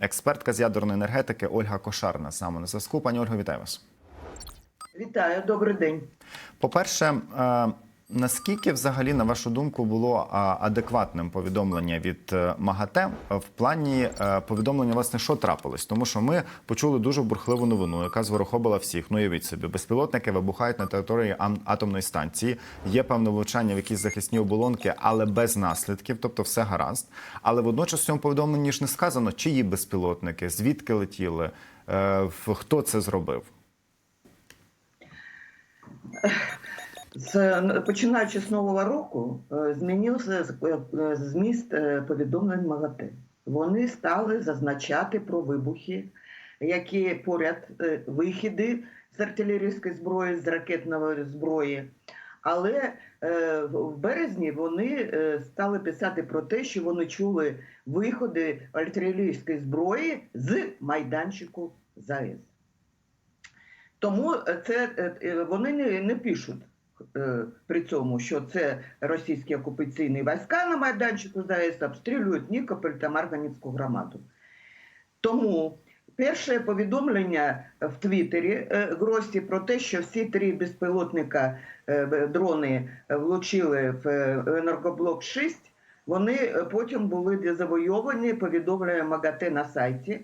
експертка з ядерної енергетики Ольга Кошарна. Саме на зв'язку. Пані Ольго, вітаю вас. Вітаю, добрий день. По-перше, е, наскільки взагалі, на вашу думку, було адекватним повідомлення від е, МАГАТЕ в плані е, повідомлення, власне, що трапилось? Тому що ми почули дуже бурхливу новину, яка зворохобила всіх. Ну, уявіть собі, безпілотники вибухають на території атомної станції. Є певне влучання в якісь захисні оболонки, але без наслідків, тобто все гаразд. Але водночас в цьому повідомленні ж не сказано, чиї безпілотники, звідки летіли, е, хто це зробив. З, починаючи з нового року, е, змінився е, зміст е, повідомлень МАГАТЕ. Вони стали зазначати про вибухи, які поряд вихіди з артилерійської зброї, з ракетної зброї. Але в березні вони стали писати про те, що вони чули виходи артилерійської зброї з майданчику ЗАЕС. Тому це вони не, не пишуть при цьому, що це російські окупаційні війська на майданчику ЗАЕС обстрілюють Нікополь та Марганецьку громаду. Тому перше повідомлення в Твіттері е, Гросі про те, що всі три безпілотника е, дрони влучили в е, енергоблок 6, вони е, потім були дезавойовані, повідомляє МАГАТЕ на сайті.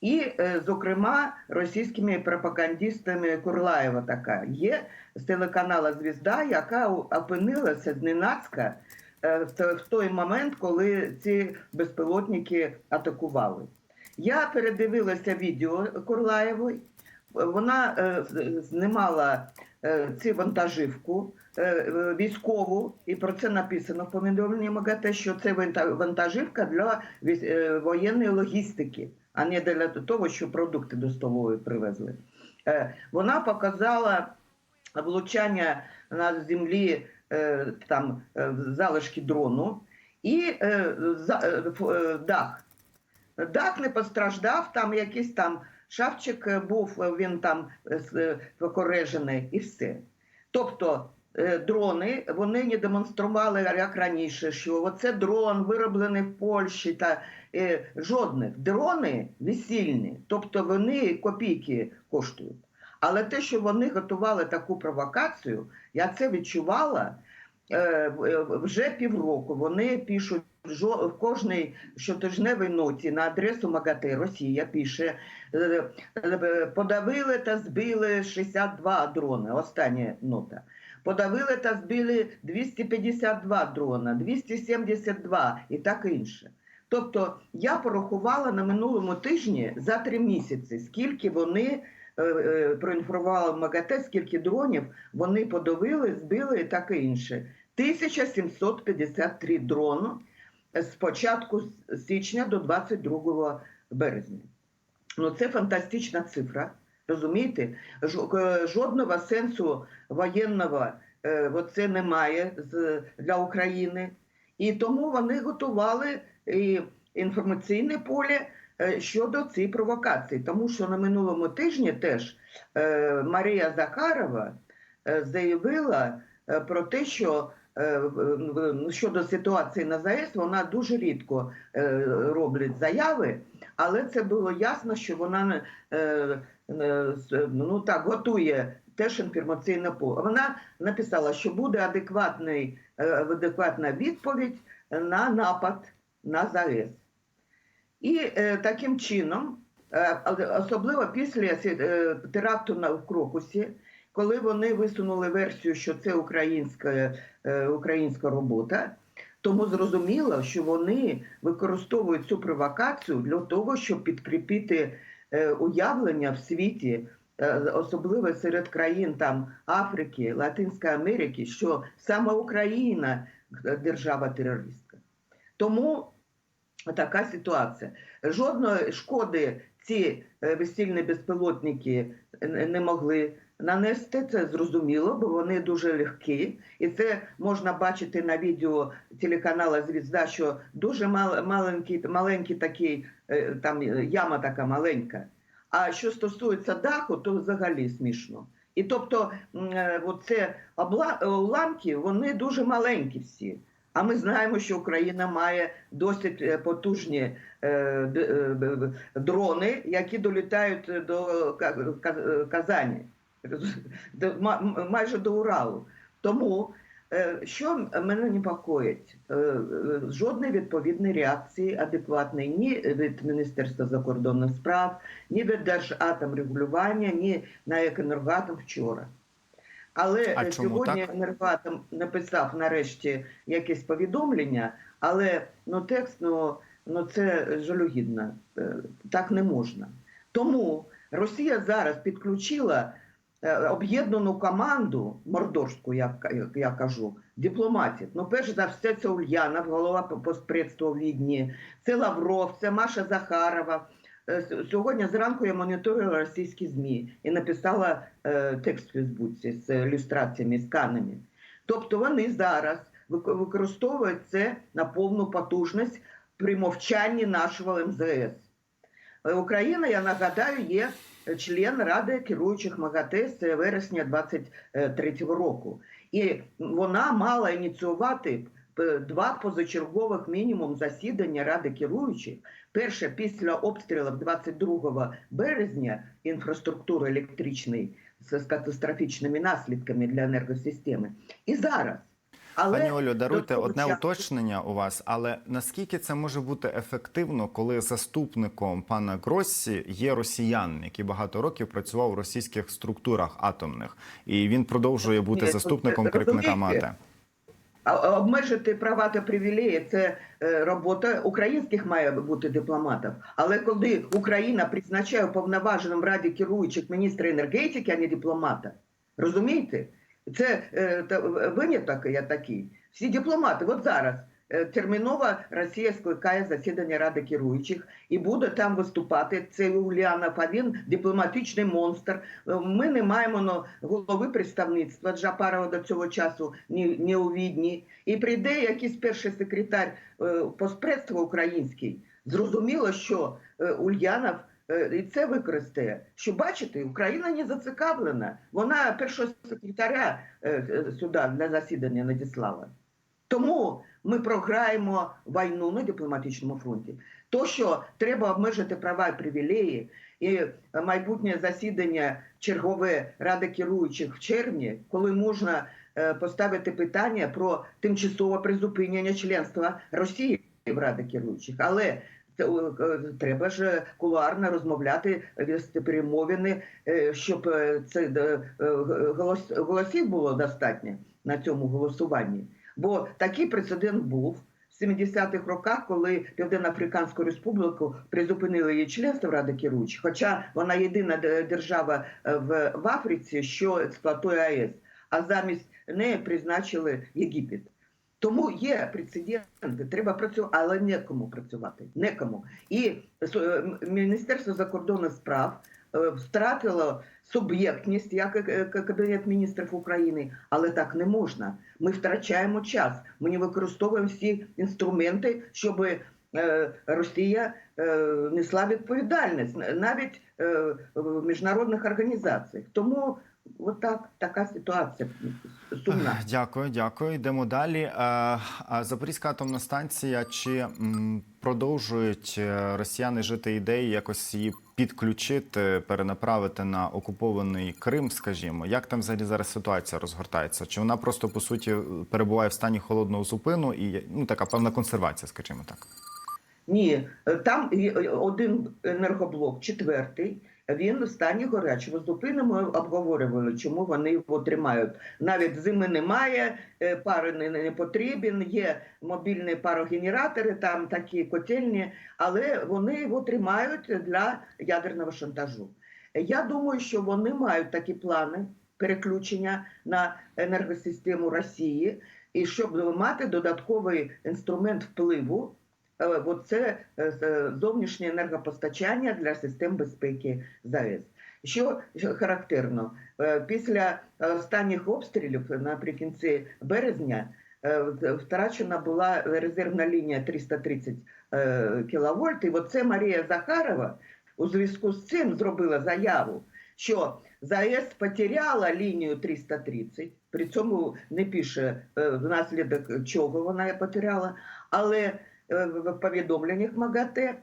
І, е, зокрема, російськими пропагандистами Курлаєва така є з телеканала Звізда, яка опинилася зненацька е, в той момент, коли ці безпілотники атакували. Я передивилася відео Курлаєвої. Вона е, знімала цю вантажівку військову, і про це написано в повідомленні МАГАТЕ, що це вантажівка для воєнної логістики, а не для того, що продукти до столової привезли. Е, Вона показала влучання на землі е, там е, залишки дрону і дах. Дах не постраждав, там якийсь там шафчик був, він там покорежений і все. Тобто дрони вони не демонстрували як раніше, що оце дрон вироблений в Польщі та е, жодних дрони весільні, тобто вони копійки коштують. Але те, що вони готували таку провокацію, я це відчувала е, е, вже півроку. Вони пишуть в кожній щотижневій ноті на адресу МАГАТЕ Росія пише е, е, подавили та збили 62 дрони. Остання нота. Подавили та збили 252 дрона, 272 і так інше. Тобто я порахувала на минулому тижні за три місяці, скільки вони е, е, проінформували МАГАТЕ, скільки дронів вони подавили, збили і таке інше. 1753 дрони з початку січня до 22 березня. Ну це фантастична цифра. Розумієте? Е, Жодного сенсу воєнного е, оце немає для України. І тому вони готували інформаційне поле е, щодо цієї провокації. Тому що на минулому тижні теж Марія Захарова заявила про те, що ну, щодо ситуації на ЗАЕС вона дуже рідко робить заяви, але це було ясно, що вона ну так готує теж інформаційне поле. Вона написала, що буде адекватний, е, адекватна відповідь на напад на ЗАЕС. І е, таким чином, е, особливо після е, теракту на Крокусі, коли вони висунули версію, що це українська, е, українська робота, тому зрозуміло, що вони використовують цю провокацію для того, щоб підкріпити е, уявлення в світі, е, особливо серед країн там Африки, Латинської Америки, що саме Україна е, держава-терористка. Тому така ситуація. Жодної шкоди ці е, весільні безпілотники не могли нанести. Це зрозуміло, бо вони дуже легкі. І це можна бачити на відео телеканалу Звізда, що дуже мал, маленький, маленький такий, е, там е, яма така маленька. А що стосується даху, то взагалі смішно. І тобто, е, оце уламки, вони дуже маленькі всі. А ми знаємо, що Україна має досить потужні дрони, які долітають до Ка- Ка- Казані, майже до Уралу. Тому е, що мене непокоїть? Е, е, Жодної відповідної реакції адекватної ні від Міністерства закордонних справ, ні від Держатомрегулювання, ні на «Енергоатом» вчора. Але А сьогодні так? «Енергоатом» написав нарешті якесь повідомлення, але ну, текст ну, ну це жалюгідно. Так не можна. Тому Росія зараз підключила об'єднану команду мордорську, як я кажу, дипломатів. Ну, перш за все, це Ульянов, голова постпредства у Відні, це Лавров, це Маша Захарова. Е, Сьогодні зранку я моніторила російські ЗМІ і написала е, текст в Фейсбуці з ілюстраціями, сканами. Тобто вони зараз використовують це на повну потужність при мовчанні нашого МЗС. Е, Україна, я нагадаю, є член Ради керуючих МАГАТЕ з вересня 23-го року. І вона мала ініціювати е, два позачергових мінімум засідання Ради керуючих. Перше після обстрілів 22 березня інфраструктури електричної з катастрофічними наслідками для енергосистеми. І зараз. Але Пані Олю, даруйте одне часу- уточнення у вас, але наскільки це може бути ефективно, коли заступником пана Гроссі є росіянин, який багато років працював у російських структурах атомних, і він продовжує бути Ні, заступником керівника МАТЕ? Обмежити права та привілеї це е, робота українських має бути дипломатів. Але коли Україна призначає уповноваженим в раді керуючих міністра енергетики, а не дипломата, розумієте? Це е, та- виняток я такий. Всі дипломати, от зараз. е, Терміново Росія скликає засідання Ради керуючих і буде там виступати. Це Ульянов, а він дипломатичний монстр. Е, Ми не маємо ну, голови представництва Джапарова до цього часу ні, ні у Відні. І прийде якийсь перший секретар е, постпредства український. Зрозуміло, що е, Ульянов е, і це використає. Що бачите, Україна не зацікавлена. Вона першого секретаря е, е, сюди для засідання надіслала. Тому ми програємо війну на дипломатичному фронті. То, що треба обмежити права і привілеї, і майбутнє засідання чергове ради керуючих в червні, коли можна е, поставити питання про тимчасове призупинення членства Росії в раді керуючих. Але е, треба ж кулуарно розмовляти, вести перемовини, е, щоб е, це е, голос, голосів було достатньо на цьому голосуванні. Бо такий прецедент був в 70-х роках, коли Південно-Африканську Республіку призупинили її членство в Ради керуючих, хоча вона єдина держава е, в Африці, що експлуатує АЕС, а замість неї призначили Єгипет. Тому є прецеденти, треба працювати, але некому працювати. Некому. І е, Міністерство закордонних справ е, втратило суб'єктність як е, Кабінет міністрів України, але так не можна. Ми втрачаємо час. Ми не використовуємо всі інструменти, щоб Росія несла відповідальність навіть в міжнародних організаціях. Тому отак така ситуація сумна. Дякую, дякую. Йдемо далі. Е, Запорізька атомна станція чи продовжують е, росіяни жити ідеї якось її підключити, перенаправити на окупований Крим, скажімо? Як там взагалі зараз ситуація розгортається? Чи вона просто по суті перебуває в стані холодного зупину і ну така певна консервація, скажімо так? Ні, е, там один енергоблок, четвертий. Він в стані гарячого зупини. Ми обговорювали, чому вони його тримають. Навіть зими немає, е, пари не, не потрібен, є мобільні парогенератори, там такі котельні, але вони його тримають для ядерного шантажу. Я думаю, що вони мають такі плани переключення на енергосистему Росії, і щоб мати додатковий інструмент впливу. Е, от це е, зовнішнє енергопостачання для систем безпеки ЗАЕС. Що характерно, е, після останніх обстрілів наприкінці березня е, втрачена була резервна лінія 330 кВт. І от це Марія Захарова у зв'язку з цим зробила заяву, що ЗАЕС потеряла лінію 330 При цьому не пише е, внаслідок чого вона потеряла, але е, повідомленнях МАГАТЕ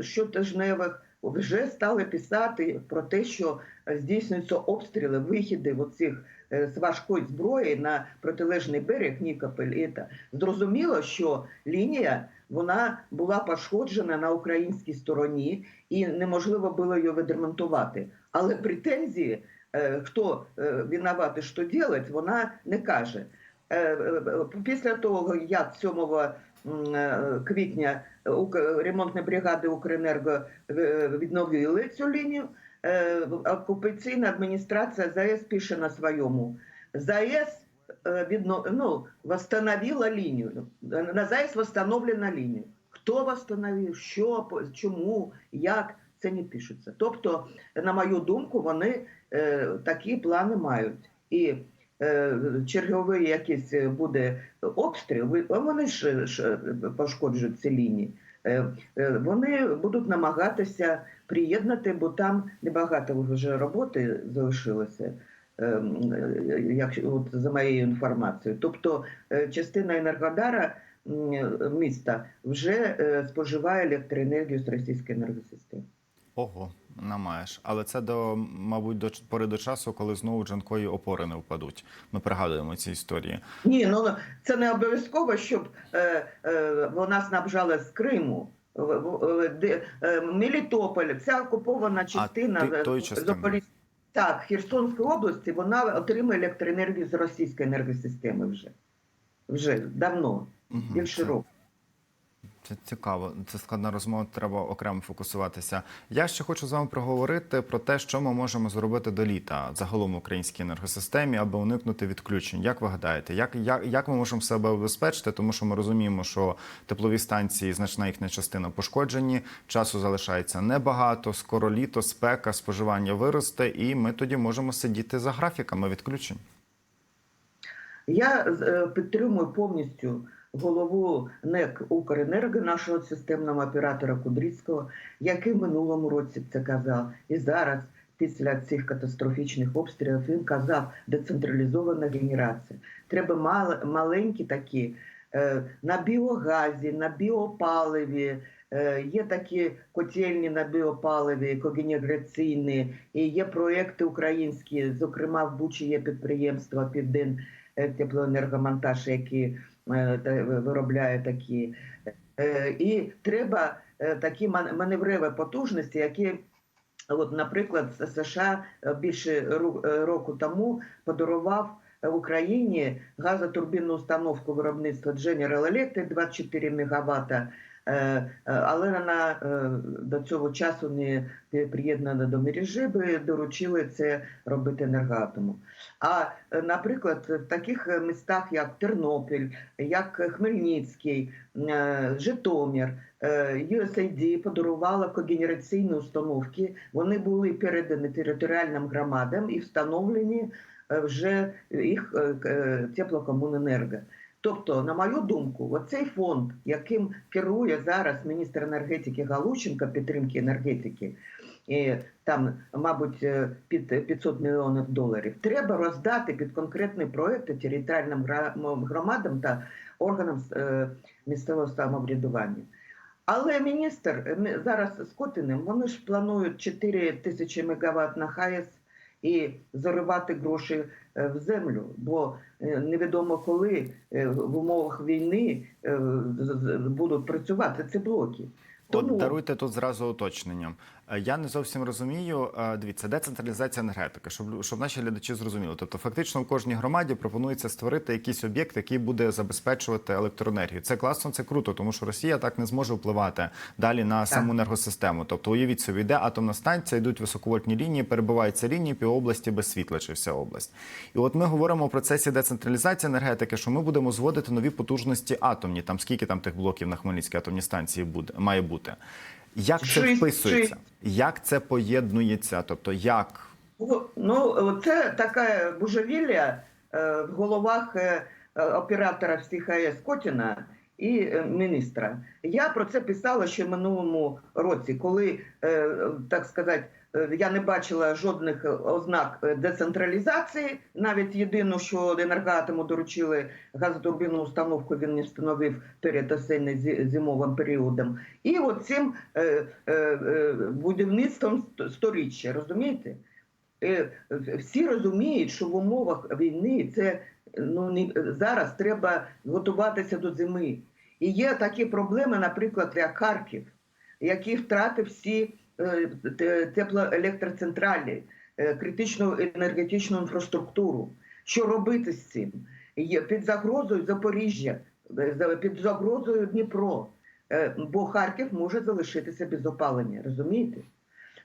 щотижневих вже стали писати про те, що здійснюються обстріли, вихіди оцих е, з важкої зброї на протилежний берег Нікополь. І та. Зрозуміло, що лінія вона була пошкоджена на українській стороні і неможливо було її відремонтувати. Але претензії, е, хто е, винуватий, що робити, вона не каже. Е, е, Після того, як 7 е, квітня ремонтні бригади Укренерго е, відновили цю лінію, е, окупаційна адміністрація ЗАЕС пише на своєму. ЗАЕС е, відно, ну, восстановила лінію. На ЗАЕС восстановлена лінія. Хто восстановив, що, чому, як, це не пишеться. Тобто, на мою думку, вони е, такі плани мають. І е, черговий якийсь буде обстріл, вони ж, пошкоджують ці лінії. Е, е, Вони будуть намагатися приєднати, бо там небагато вже роботи залишилося. е, е, Як от за моєю інформацією, тобто е, частина енергодара міста вже е, споживає електроенергію з російської енергосистеми. Ого, намаєш. Але це до, мабуть, до пори до часу, коли знову джанкові опори не впадуть. Ми пригадуємо ці історії. Ні, ну це не обов'язково, щоб е, е, вона снабжала з Криму. Е, Мелітополь, вся окупована частина ти- е, тої частини. Запорізь- Так, Херсонської області вона отримує електроенергію з російської енергосистеми вже. Вже давно, більше року. Це цікаво. Це складна розмова. Треба окремо фокусуватися. Я ще хочу з вами проговорити про те, що ми можемо зробити до літа загалом в українській енергосистемі, аби уникнути відключень. Як ви гадаєте, як, як, як ми можемо себе обезпечити? Тому що ми розуміємо, що теплові станції, значна їхня частина пошкоджені. Часу залишається небагато. Скоро літо, спека, споживання виросте, і ми тоді можемо сидіти за графіками відключень. Я е, підтримую повністю голову НЕК Укренерго, нашого системного оператора Кудрицького, який в минулому році це казав. І зараз, після цих катастрофічних обстрілів, він казав, децентралізована генерація. Треба мал- маленькі такі е, на біогазі, на біопаливі. Е, Є такі котельні на біопаливі, когенераційні, і є проекти українські, зокрема в Бучі є підприємства Півден е, теплоенергомонтаж, які виробляє такі. Е, І треба е, такі ман- маневреві потужності, які, от, наприклад, США е, більше е, року тому подарував Україні газотурбінну установку виробництва General Electric 24 МВт, але вона е, до цього часу не приєднана до мережі, би доручили це робити енергоатому. А, е, наприклад, в таких е, містах, як Тернопіль, як Хмельницький, е, Житомир, е, USAID подарувала когенераційні установки. Вони були передані територіальним громадам і встановлені е, вже їх е, е, теплокомуненерго. Тобто, на мою думку, оцей фонд, яким керує зараз міністр енергетики Галущенко підтримки енергетики, і там, мабуть, е, під 500 мільйонів доларів, треба роздати під конкретні проекти територіальним громадам та органам е, місцевого самоврядування. Але міністр е, зараз з Котиним, вони ж планують 4 тисячі мегаватт на ХАЕС і заривати гроші е, в землю, бо е, невідомо коли е, в умовах війни е, будуть працювати ці блоки. От даруйте тут зразу уточненням. Е, Я не зовсім розумію. е, Дивіться, децентралізація енергетики, щоб щоб наші глядачі зрозуміли. Тобто, фактично, в кожній громаді пропонується створити якийсь об'єкт, який буде забезпечувати електроенергію. Це класно, це круто, тому що Росія так не зможе впливати далі на саму енергосистему. Тобто, уявіть собі, йде атомна станція, йдуть високовольтні лінії, перебиваються лінії пів області без світла, чи вся область. І от ми говоримо в процесі децентралізації енергетики, що ми будемо зводити нові потужності атомні. Там скільки там тих блоків на Хмельницькій атомній станції буде має бути. Як це вписується? Як це поєднується? Тобто, як Ну, це така божевілля е, в головах е, оператора всіх АЕС Котіна і е, міністра. Я про це писала ще минулому році, коли, так сказати, я не бачила жодних ознак е, децентралізації. Навіть єдине, що енергоатому доручили газотурбінну установку, він не встановив перед осінньо зимовим періодом. І от цим е, е, е, будівництвом сторіччя, розумієте? Е, всі розуміють, що в умовах війни це ну не зараз треба готуватися до зими. І є такі проблеми, наприклад, як Харків, який втратив всі е, теплоелектроцентралі, е, критичну енергетичну інфраструктуру. Що робити з цим? Під загрозою Запоріжжя, е, під загрозою Дніпро, Е, бо Харків може залишитися без опалення, розумієте?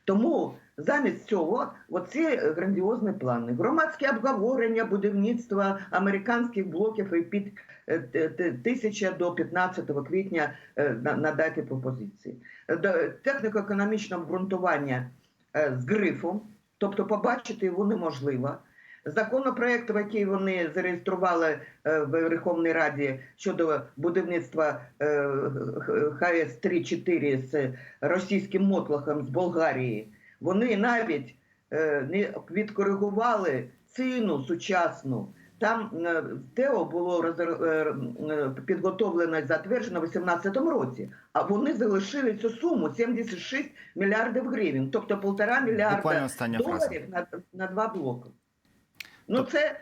Тому замість цього оці грандіозні плани, громадські обговорення будівництва американських блоків і під е, тисяча до 15 квітня е, на- надати пропозиції. Е, Техніко-економічне обґрунтування е, з грифом, тобто побачити його неможливо. Законопроект, який вони зареєстрували е, в Верховній Раді щодо будівництва е, ХС 3-4 з російським мотлохом з Болгарії, вони навіть е, не відкоригували ціну сучасну. Там е, ТЕО було е, підготовлено і затверджено в 2018 році, а вони залишили цю суму 76 мільярдів гривень, тобто Буквально мільярда доларів на, на два блоки. Ну, це,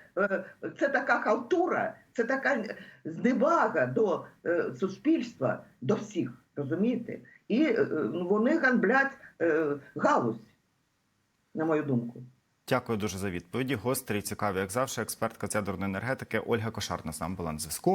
це така халтура, це така зневага до суспільства, до всіх, розумієте? І е, вони ганблять е, галузь, на мою думку. Дякую дуже за відповіді. Гострі, цікаві, як завжди, експертка цядерної енергетики Ольга Кошарна з нами була на зв'язку.